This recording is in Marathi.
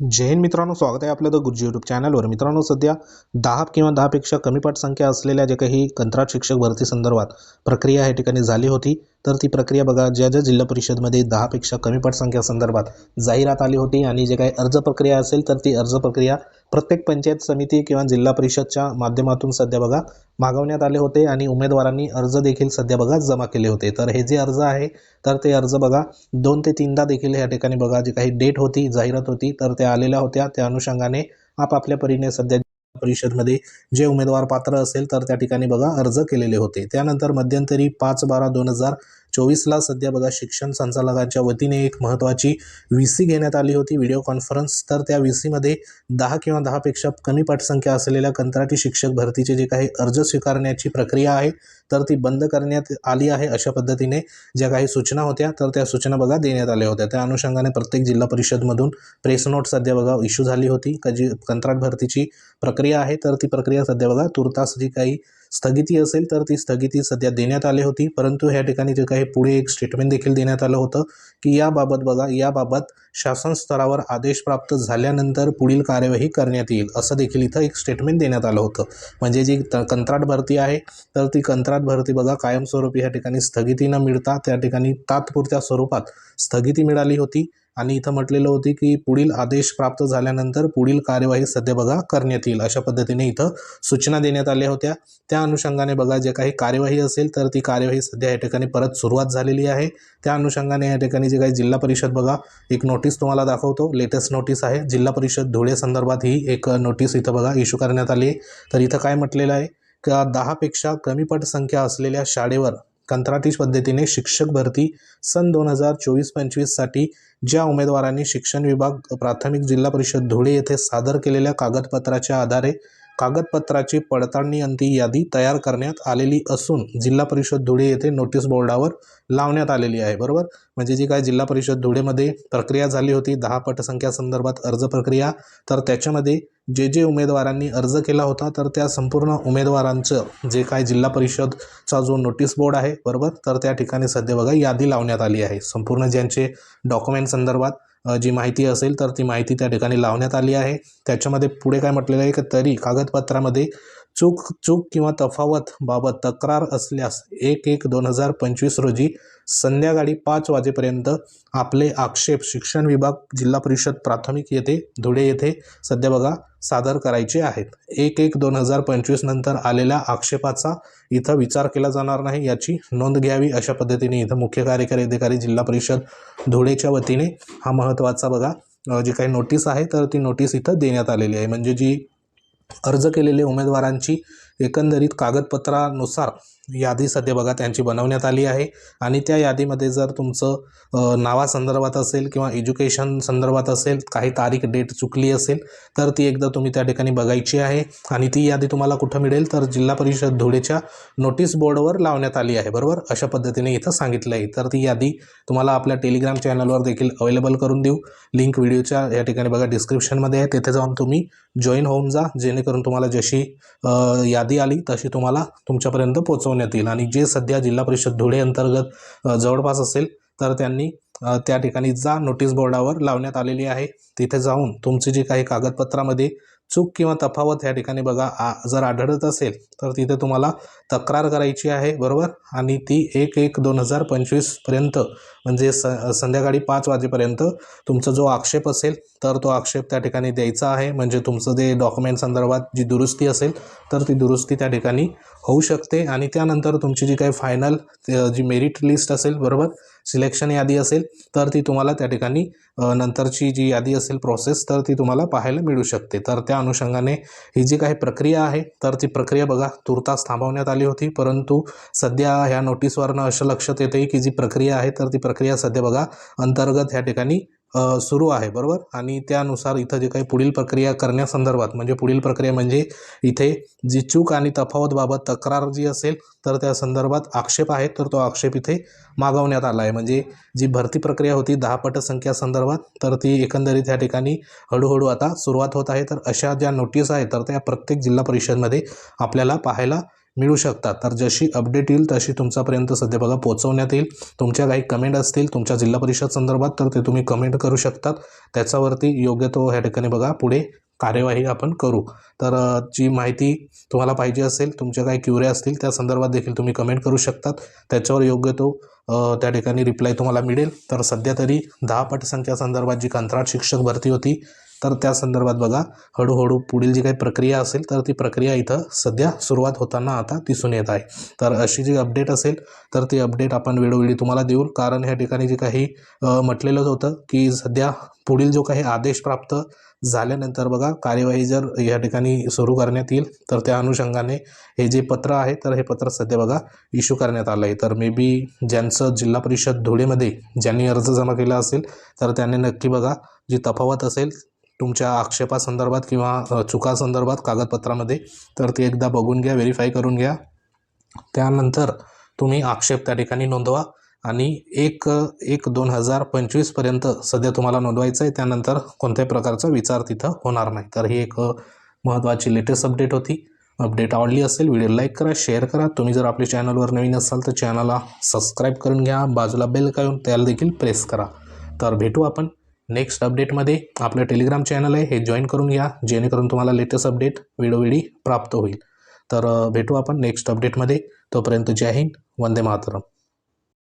जय हिंद मित्रांनो स्वागत आहे आपलं द गुरुजी यूट्यूब चॅनलवर मित्रांनो सध्या दहा किंवा दहापेक्षा कमी पटसंख्या असलेल्या जे काही कंत्राट शिक्षक भरती संदर्भात प्रक्रिया या ठिकाणी झाली होती. तर ती प्रक्रिया बघा ज्या ज्या जिल्हा परिषदमध्ये दहापेक्षा कमी पटसंख्या संदर्भात जाहिरात आली होती आणि जे काही अर्ज प्रक्रिया असेल तर ती अर्ज प्रक्रिया प्रत्येक पंचायत समिती किंवा जिल्हा परिषदच्या माध्यमातून सध्या बघा मागवण्यात आले होते आणि उमेदवारांनी अर्ज देखील सध्या बघा जमा केले होते. तर हे जे अर्ज आहे तर ते अर्ज बघा दोन ते तीनदा देखील या ठिकाणी बघा जी काही डेट होती जाहिरात होती तर त्या आलेल्या होत्या. त्या अनुषंगाने आपापल्या परीने सध्या परिषदमध्ये जे उमेदवार पात्र असेल तर त्या ठिकाणी बघा अर्ज केलेले होते. त्यानंतर मध्यंतरी पाच बारा दोन हजार चोवीसला सध्या बघा शिक्षण संचालकांच्या वतीने एक महत्त्वाची व्ही सी घेण्यात आली होती व्हिडिओ कॉन्फरन्स. तर त्या व्ही सीमध्ये दहा किंवा दहापेक्षा कमी पटसंख्या असलेल्या कंत्राटी शिक्षक भरतीचे जे काही अर्ज स्वीकारण्याची प्रक्रिया आहे तर ती बंद करण्यात आली आहे अशा पद्धतीने ज्या काही सूचना होत्या तर त्या सूचना बघा देण्यात आल्या होत्या. त्या अनुषंगाने प्रत्येक जिल्हा परिषदमधून प्रेस नोट सध्या बघा इश्यू झाली होती. का जी कंत्राट भरतीची प्रक्रिया आहे तर ती प्रक्रिया सध्या बघा तुर्तास जी काही स्थगिती असेल तर ती स्थगिती सध्या देण्यात आली होती. परंतु ह्या ठिकाणी जे काही पुढे एक स्टेटमेंट देखील देण्यात आलं होतं की याबाबत बघा याबाबत शासन स्तरावर आदेश प्राप्त झाल्यानंतर पुढील कार्यवाही करण्यात येईल असं देखील इथं एक स्टेटमेंट देण्यात आलं होतं. म्हणजे जी त कंत्राट भरती आहे तर ती कंत्राट भरती बघा कायमस्वरूपी ह्या ठिकाणी स्थगिती न मिळता त्या ठिकाणी तात्पुरत्या स्वरूपात स्थगिती मिळाली होती. आणि इथं म्हटलेलं होती की पुढील आदेश प्राप्त झाल्यानंतर पुढील कार्यवाही सध्या बघा करण्यात येईल अशा पद्धतीने इथं सूचना देण्यात आल्या होत्या. त्या अनुषंगाने बघा जे काही कार्यवाही असेल तर ती कार्यवाही सध्या या ठिकाणी परत सुरुवात झालेली आहे. त्या अनुषंगाने या ठिकाणी जे काही जिल्हा परिषद बघा एक नोटीस तुम्हाला दाखवतो. लेटेस्ट नोटीस आहे. जिल्हा परिषद धुळे संदर्भात ही एक नोटीस इथं बघा इश्यू करण्यात आली आहे. तर इथं काय म्हटलेलं आहे? का दहापेक्षा कमी पट संख्या असलेल्या शाळेवर कंत्राटी पद्धतीने शिक्षक भरती सन दोन हजार चोवीस पंचवीससाठी ज्या उमेदवारांनी शिक्षण विभाग प्राथमिक जिल्हा परिषद धुळे येथे सादर केलेल्या कागदपत्राच्या आधारे कागदपत्राची पडताळणी अंती यादी तयार करण्यात आलेली असून जिल्हा परिषद धुळे येथे नोटीस बोर्डावर लावण्यात आलेली आहे. बरोबर? म्हणजे जी काय जिल्हा परिषद धुळेमध्ये प्रक्रिया झाली होती दहा पटसंख्या संदर्भात अर्ज प्रक्रिया तर त्याच्यामध्ये जे जे उमेदवारांनी अर्ज केला होता तर त्या संपूर्ण उमेदवारांचं जे काय जिल्हा परिषदचा जो नोटीस बोर्ड आहे बरोबर? तर त्या ठिकाणी सध्या बघा यादी लावण्यात आली आहे. संपूर्ण ज्यांचे डॉक्युमेंट संदर्भात जी माहिती असेल तर ती माहिती त्या ठिकाणी लावण्यात आली आहे. त्याच्यामध्ये पुढे काय म्हटलेलं आहे की तरी कागदपत्रामध्ये चूक चूक किंवा तफावत बाबत तक्रार असल्यास एक एक दोन हजार पंचवीस रोजी संध्याकाळी पाच वाजेपर्यंत आपले आक्षेप शिक्षण विभाग जिल्हा परिषद प्राथमिक येथे धुळे येथे सध्या बघा सादर करायचे आहेत. एक एक दोन हजार पंचवीस नंतर आलेल्या आक्षेपाचा इथं विचार केला जाणार नाही याची नोंद घ्यावी अशा पद्धतीने इथं मुख्य कार्यकारी अधिकारी जिल्हा परिषद धुळेच्या वतीने हा महत्त्वाचा बघा जी काही नोटीस आहे तर ती नोटीस इथं देण्यात आलेली आहे. म्हणजे जी अर्ज केलेले उमेदवारांची एकंदरीत कागदपत्रानुसार यादी सध्या बघा त्यांची बनवण्यात आली आहे. आणि त्या यादीमध्ये जर तुमचं नावासंदर्भात असेल किंवा एज्युकेशन संदर्भात असेल काही तारीख डेट चुकली असेल तर ती एकदा तुम्ही त्या ठिकाणी बघायची आहे. आणि ती यादी तुम्हाला कुठं मिळेल तर जिल्हा परिषद धुळेच्या नोटीस बोर्डवर लावण्यात आली आहे बरोबर? अशा पद्धतीने इथं सांगितलं आहे. तर ती यादी तुम्हाला आपल्या टेलिग्राम चॅनलवर देखील अवेलेबल करून देऊ. लिंक व्हिडिओच्या या ठिकाणी बघा डिस्क्रिप्शनमध्ये आहे. तेथे जाऊन तुम्ही जॉईन होऊन जा जेणेकरून तुम्हाला जशी यादी यादी आली तशी तुम्हाला तुमच्यापर्यंत पोहोचवण्यात येईल. आणि जे सध्या जिल्हा परिषद धुळे अंतर्गत जवळपास असेल तर त्यांनी त्या ठिकाणी जा नोटीस बोर्डावर लावण्यात आलेली आहे. तिथे जाऊन तुमची जी काही कागदपत्रामध्ये चूक किंवा तफावत या ठिकाणी बघा आ जर आढळत असेल तर तिथे तुम्हाला तक्रार करायची आहे बरोबर? आणि ती एक एक दोन हजार पंचवीसपर्यंत म्हणजे स संध्याकाळी पाच वाजेपर्यंत तुमचा जो आक्षेप असेल तर तो आक्षेप त्या ठिकाणी द्यायचा आहे. म्हणजे तुमचं जे डॉक्युमेंट संदर्भात जी दुरुस्ती असेल तर ती दुरुस्ती त्या ठिकाणी होऊ शकते. आणि त्यानंतर तुमची जी काही फायनल जी मेरिट लिस्ट असेल बरोबर? सिलेक्शन यादी असेल तर ती तुम्हाला त्या ठिकाणी नंतरची जी यादी असेल प्रोसेस तर ती तुम्हाला पाहायला मिळू शकते. तर त्या अनुषंगाने ही जी काही प्रक्रिया आहे तर ती प्रक्रिया बघा तुर्तास थांबवण्यात आली होती. परंतु सध्या ह्या नोटीसवरनं असं लक्षात येते की जी प्रक्रिया आहे तर ती प्रक्रिया सध्या बघा अंतर्गत ह्या ठिकाणी सुरू आहे बरोबर? आणि त्यानुसार इथं जे काही पुढील प्रक्रिया करण्यासंदर्भात म्हणजे पुढील प्रक्रिया म्हणजे इथे जी चूक आणि तफावतबाबत तक्रार जी असेल तर त्या संदर्भात आक्षेप आहे तर तो आक्षेप इथे मागवण्यात आला आहे. म्हणजे जी भरती प्रक्रिया होती दहा पट संख्या संदर्भात तर ती एकंदरीत या ठिकाणी हळूहळू आता सुरुवात होत आहे. तर अशा ज्या नोटीस आहेत तर त्या प्रत्येक जिल्हा परिषदमध्ये आपल्याला पाहायला मिळू शकतात. तर जशी अपडेट येईल तशी तुमच्यापर्यंत सध्या बघा पोहोचवण्यात येईल. तुमच्या काही कमेंट असतील तुमच्या जिल्हा परिषद संदर्भात तर ते तुम्ही कमेंट करू शकतात. त्याच्यावरती योग्य तो ह्या ठिकाणी बघा पुढे कार्यवाही आपण करू. तर जी माहिती तुम्हाला पाहिजे असेल तुमच्या काही क्युऱ्या असतील त्या संदर्भात देखील तुम्ही कमेंट करू शकतात. त्याच्यावर योग्य तो त्या ठिकाणी रिप्लाय तुम्हाला मिळेल. तर सध्या तरी दहा पटसंख्या संदर्भात जी कंत्राट शिक्षक भरती होती तर त्या संदर्भात बघा हळूहळू पुढील जी काही प्रक्रिया असेल तर ती प्रक्रिया इथं सध्या सुरुवात होताना आता दिसून येत आहे. तर अशी जी अपडेट असेल तर ती अपडेट आपण वेळोवेळी तुम्हाला देऊ कारण ह्या ठिकाणी जे काही म्हटलेलंच होतं की सध्या पुढील जो काही आदेश प्राप्त झाल्यानंतर बघा कार्यवाही जर या ठिकाणी सुरू करण्यात येईल तर त्या अनुषंगाने हे जे पत्र आहे तर हे पत्र सध्या बघा इश्यू करण्यात आलं आहे. तर मे बी ज्यांचं जिल्हा परिषद धुळेमध्ये ज्यांनी अर्ज जमा केला असेल तर त्यांनी नक्की बघा जी तफावत असेल तुमच्या आक्षेपासंदर्भात किंवा चुकासंदर्भात कागदपत्रामध्ये तर ते एकदा बघून घ्या व्हेरीफाय करून घ्या. त्यानंतर तुम्ही आक्षेप त्या ठिकाणी नोंदवा आणि एक एक दोन हजार पंचवीसपर्यंत सध्या तुम्हाला नोंदवायचं आहे त्यानंतर कोणत्याही प्रकारचा विचार तिथं होणार नाही. तर ही एक महत्त्वाची लेटेस्ट अपडेट होती. अपडेट आवडली असेल व्हिडिओ लाईक करा शेअर करा. तुम्ही जर आपल्या चॅनलवर नवीन असाल तर चॅनलला सबस्क्राईब करून घ्या. बाजूला बेल काढून त्याला देखील प्रेस करा. तर भेटू आपण. नेक्स्ट अपडेटमध्ये आपलं टेलिग्राम चॅनल आहे हे जॉईन करून घ्या जेणेकरून तुम्हाला लेटेस्ट अपडेट वेळोवेळी प्राप्त होईल. तर भेटू आपण नेक्स्ट अपडेटमध्ये तोपर्यंत जय हिंद वंदे मातरम.